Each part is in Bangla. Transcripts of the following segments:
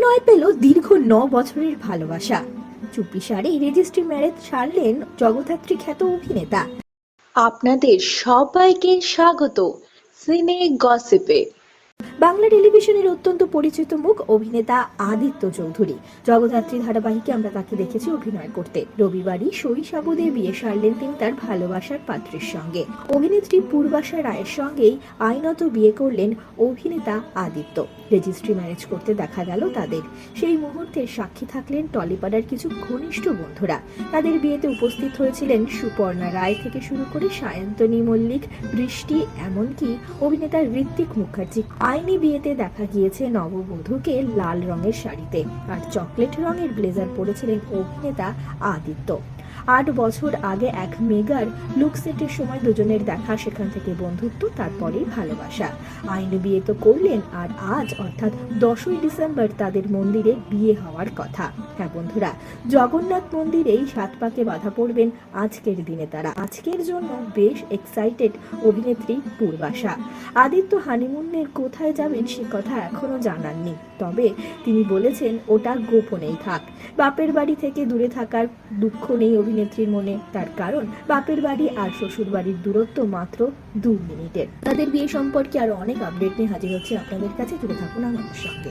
অভিনয় পেল দীর্ঘ ন বছরের ভালোবাসা। চুপি সারে রেজিস্ট্রি ম্যারেজ সারলেন জগদ্ধাত্রী খ্যাত অভিনেতা। আপনাদের সবাইকে স্বাগত। সিনে গসিপে। বাংলা টেলিভিশনের অত্যন্ত পরিচিত মুখ অভিনেতা আদিত্য চৌধুরী। জগদ্ধাত্রী ধারাবাহিকে আমরা তাকে দেখেছি অভিনয় করতে। রবিবারই শৈশাবদে বিয়ে সারলেন তিনি তার ভালোবাসার পাত্রের সঙ্গে। অভিনেত্রী পূর্বাশা রায়ের সঙ্গেই আইনত বিয়ে করলেন অভিনেতা আদিত্য। রেজিস্ট্রি ম্যারেজ করতে দেখা গেল তাদের। সেই মুহূর্তে সাক্ষী থাকলেন টলিপাড়ার কিছু ঘনিষ্ঠ বন্ধুরা। তাদের বিয়েতে উপস্থিত হয়েছিলেন সুপর্ণা রায় থেকে শুরু করে সায়ন্তনী মল্লিক বৃষ্টি এমনকি অভিনেতা ঋত্বিক মুখার্জি। আইনি বিয়েতে দেখা গিয়েছে নববধূকে লাল রঙের শাড়িতে। আর চকলেট রঙের ব্লেজার পরেছিলেন অভিনেতা আদিত্য। আট বছর আগে এক মেগার লুক সেটের সময় দুজনের দেখা, সেখান থেকে বন্ধুত্ব, তারপরেই ভালোবাসা। আইনি বিয়ে তো করলেন, আর আজ অর্থাৎ দশই ডিসেম্বর তাদের মন্দিরে বিয়ে হওয়ার কথা। হ্যাঁ বন্ধুরা, জগন্নাথ মন্দিরেই সাত পাকে বাধা পড়বেন আজকের দিনে তারা। আজকের জন্য বেশ এক্সাইটেড অভিনেত্রী পূর্বাশা। আদিত্য হানিমুনের কোথায় যাবেন সে কথা এখনও জানাননি তবে তিনি বলেছেন, ওটা গোপনেই থাক। বাপের বাড়ি থেকে দূরে থাকার দুঃখ নেই অভিনেত্রীর মনে তার কারণ বাপের বাড়ি আর শ্বশুর বাড়ির দূরত্ব মাত্র দু মিনিটের। তাদের বিয়ে সম্পর্কে আরও অনেক আপডেট নিয়ে হাজির হচ্ছে আপনাদের কাছে। জুড়ে থাকুন আমাদের সঙ্গে।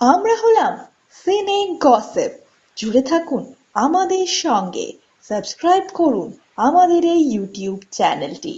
আমরা হলাম সিনে গসেপ জুড়ে থাকুন আমাদের সঙ্গে। সাবস্ক্রাইব করুন আমাদের এই ইউটিউব চ্যানেলটি